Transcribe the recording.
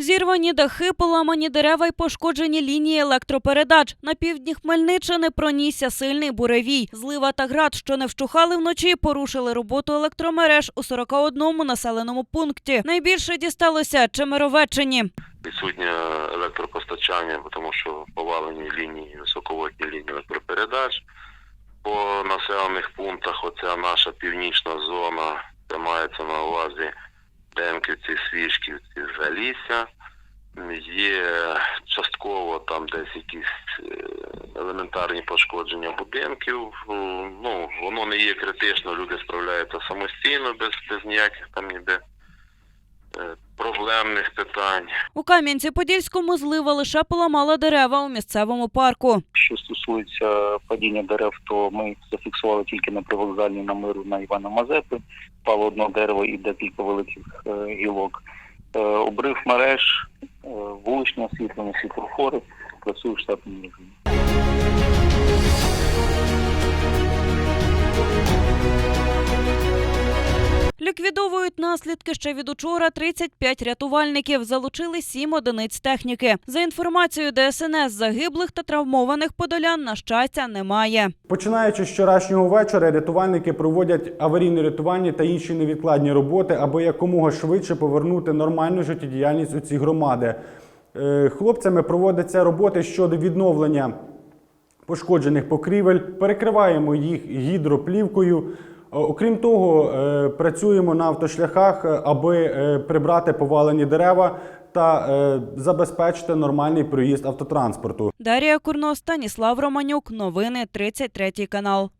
Зірвані дахи, поламані дерева й пошкоджені лінії електропередач. На півдні Хмельниччини пронісся сильний буревій. Злива та град, що не вщухали вночі, порушили роботу електромереж у 41 населеному пункті. Найбільше дісталося Чемеровеччині. відсутнє електропостачання, тому що повалені лінії, високовольтні лінії електропередач. По населених пунктах оця наша північна зона, це мається на увазі Демківці, Свішківці, Залісся. Є частково там десь якісь е, елементарні пошкодження будинків. Ну, воно не є критично, люди справляються самостійно, без, без ніяких там ніде е, проблемних питань. У Кам'янці-Подільському злива лише поламала дерева у місцевому парку. Що стосується падіння дерев, то ми зафіксували тільки на привокзальній на миру на Івана Мазепи. Впало одне дерево і декілька великих е, гілок. Е, обрив мереж, е, вуличне освітлення, світлофори працює в штатному режимі. Ліквідовують наслідки ще від учора 35 рятувальників. Залучили 7 одиниць техніки. За інформацією ДСНС, загиблих та травмованих подолян на щастя немає. Починаючи з вчорашнього вечора, рятувальники проводять аварійно-рятувальні та інші невідкладні роботи, аби якомога швидше повернути нормальну життєдіяльність у ці громади. Е, Хлопцями проводяться роботи щодо відновлення пошкоджених покрівель, перекриваємо їх гідроплівкою. Е, Окрім того, е, працюємо на автошляхах, е, аби прибрати повалені дерева та забезпечити нормальний проїзд автотранспорту. Дарія Курно, Станіслав Романюк. Новини 33 канал.